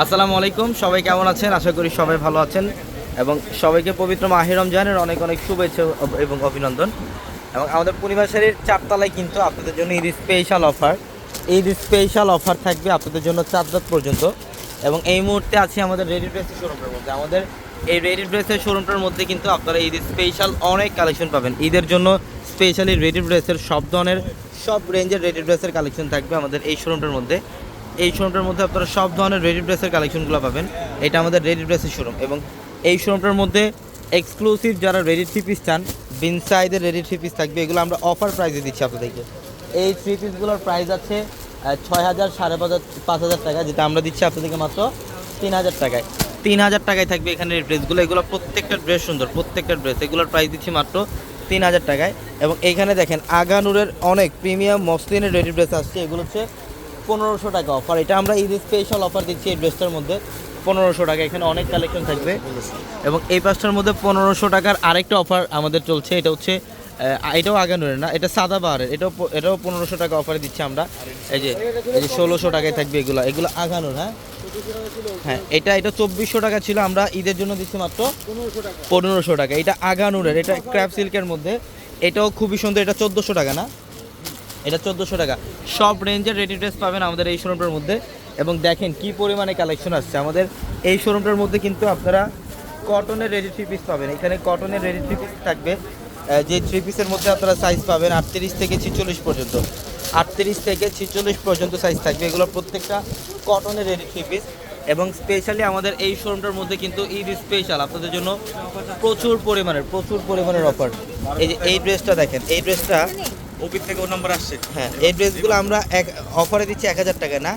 আসসালামু আলাইকুম, সবাই কেমন আছেন? আশা করি সবাই ভালো আছেন এবং সবাইকে পবিত্র মাহির রমজানের অনেক অনেক শুভেচ্ছা এবং অভিনন্দন। এবং আমাদের শাড়ির চারতলায় কিন্তু আপনাদের জন্য Eid special offer Eid special offer থাকবে আপনাদের জন্য চার রাত পর্যন্ত। এবং এই মুহূর্তে আছে আমাদের রেডি ড্রেসের শোরুমটার মধ্যে। আমাদের এই রেডি ড্রেসের শোরুমটার মধ্যে কিন্তু আপনারা ঈদ স্পেশাল অনেক কালেকশন পাবেন। ঈদের জন্য স্পেশালি রেডি ড্রেসের সব ধরনের, সব রেঞ্জের রেডি ড্রেসের কালেকশন থাকবে আমাদের এই শোরুমটার মধ্যে। এই শোরুমটার মধ্যে আপনারা সব ধরনের রেডি ড্রেসের কালেকশনগুলো পাবেন। এটা আমাদের রেডি ড্রেসের শোরুম এবং এই শোরুমটার মধ্যে এক্সক্লুসিভ যারা রেডি থ্রি পিস চান, বিন সাইজের রেডি থ্রি পিস থাকবে। এগুলো আমরা অফার প্রাইসে দিচ্ছি আপনাদেরকে। এই থ্রি পিসগুলোর প্রাইস আছে ছয় হাজার, সাড়ে পাঁচ পাঁচ হাজার টাকা, যেটা আমরা দিচ্ছি আপনাদেরকে মাত্র তিন হাজার টাকায়। তিন হাজার টাকায় থাকবে এখানে ড্রেসগুলো এগুলো প্রত্যেকটা ড্রেস সুন্দর, প্রত্যেকটা ড্রেস এগুলোর প্রাইস দিচ্ছি মাত্র তিন হাজার টাকায়। এবং এইখানে দেখেন আগানুরের অনেক প্রিমিয়াম মসলিনের রেডি ড্রেস আসছে। এগুলো হচ্ছে পনেরোশো টাকা অফার এটা আমরা ঈদ স্পেশাল অফার দিচ্ছি এই ড্রেসটার মধ্যে। পনেরোশো টাকা। এখানে অনেক কালেকশন থাকবে। এবং এই পাঁচটার মধ্যে পনেরোশো টাকার আরেকটা অফার আমাদের চলছে। এটা হচ্ছে এটাও আগানুরের না, এটা সাদা বাহারের। এটাও এটাও পনেরোশো টাকা অফারে দিচ্ছি আমরা। এই যে এই যে ষোলোশো টাকায় থাকবে এগুলো। এগুলো আগানুর হ্যাঁ? হ্যাঁ এটা এটা চব্বিশশো টাকা ছিল। আমরা ঈদের জন্য দিচ্ছি মাত্র পনেরোশো টাকা। এটা আগানুরের এটা ক্র্যাপ সিল্কের মধ্যে। এটাও খুবই সুন্দর, এটা চোদ্দোশো টাকা না? এটা চোদ্দোশো টাকা। সব রেঞ্জের রেডি ড্রেস পাবেন আমাদের এই শোরুমটার মধ্যে। এবং দেখেন কি পরিমাণে কালেকশন আসছে। আমাদের এই শোরুমটার মধ্যে কিন্তু আপনারা কটনের রেডি থ্রি পিস পাবেন। এখানে কটনের রেডি থ্রি পিস থাকবে। যে থ্রি পিসের মধ্যে আপনারা সাইজ পাবেন আটত্রিশ থেকে ছিচল্লিশ পর্যন্ত। আটত্রিশ থেকে ছিচল্লিশ পর্যন্ত সাইজ থাকবে। এগুলো প্রত্যেকটা কটনের রেডি থ্রি পিস এবং স্পেশালি আমাদের এই শোরুমটার মধ্যে কিন্তু ঈদ স্পেশাল আপনাদের জন্য প্রচুর পরিমাণের প্রচুর পরিমাণের অফার এই যে, এই ড্রেসটা দেখেন। এই ড্রেসটা অফিস থেকে নাম্বার আসছে। হ্যাঁ এই ড্রেসগুলো আমরা এক অফারে দিচ্ছি এক হাজার টাকা না?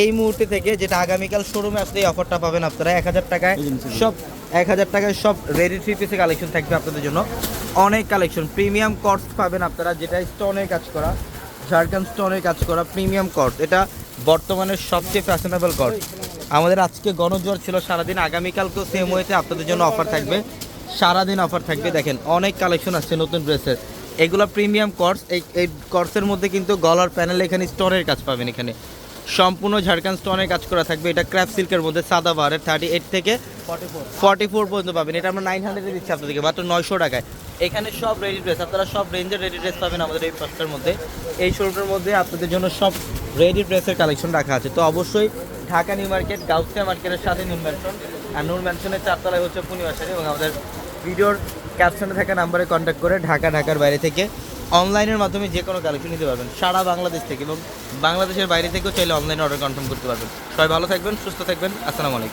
এই মুহূর্তে থেকে যেটা আগামীকাল শোরুমে আসলে এই অফারটা পাবেন আপনারা। এক হাজার টাকায় সব এক হাজার টাকায় সব রেডি থ্রি পিসে কালেকশন থাকবে আপনাদের জন্য। অনেক কালেকশন প্রিমিয়াম কর্স পাবেন আপনারা যেটা স্টোনের কাজ করা ঝাড়খান্ড স্টোনের কাজ করা প্রিমিয়াম কর্স এটা বর্তমানের সবচেয়ে ফ্যাশনেবল কর্স আমাদের আজকে গণজ্বর ছিল সারাদিন আগামীকালকেও সেম ওয়েতে আপনাদের জন্য অফার থাকবে। সারাদিন অফার থাকবে। দেখেন অনেক কালেকশন আসছে নতুন ড্রেসের এগুলো প্রিমিয়াম কর্স এই এই কর্সের মধ্যে কিন্তু গলার প্যানেল এখানে স্টোনের কাজ পাবেন এখানে। সম্পূর্ণ ঝাড়খান্ড স্টোনের কাজ করা থাকবে। এটা ক্র্যাপ সিল্কের মধ্যে সাদা বারের থার্টি এইট থেকে ফর্টি ফোর পর্যন্ত পাবেন। এটা আমরা নাইন হান্ড্রেডে দিচ্ছি আপনাদেরকে মাত্র নয়শো টাকায়। এখানে সব রেডি ড্রেস আপনারা সব রেঞ্জের রেডি ড্রেস পাবেন আমাদের এই পাঁচটার মধ্যে। এই শোরুমের মধ্যে আপনাদের জন্য সব রেডি ড্রেসের কালেকশন রাখা আছে। তো অবশ্যই ঢাকা নিউ মার্কেট গাউসিয়া মার্কেটের সাথে নূর ম্যানশন আর নূর ম্যানশনের চারতলায় হচ্ছে পূর্ণিমাশারি এবং আমাদের ভিডিওর ক্যাপশনে থাকা নাম্বারে কন্ট্যাক্ট করে ঢাকা, ঢাকার বাইরে থেকে অনলাইনের মাধ্যমে যে কোনো কালেকশন নিতে পারবেন। সারা বাংলাদেশ থেকে এবং বাংলাদেশের বাইরে থেকেও চাইলে অনলাইনে অর্ডার কনফার্ম করতে পারবেন। সবাই ভালো থাকবেন, সুস্থ থাকবেন। আসসালামু আলাইকুম।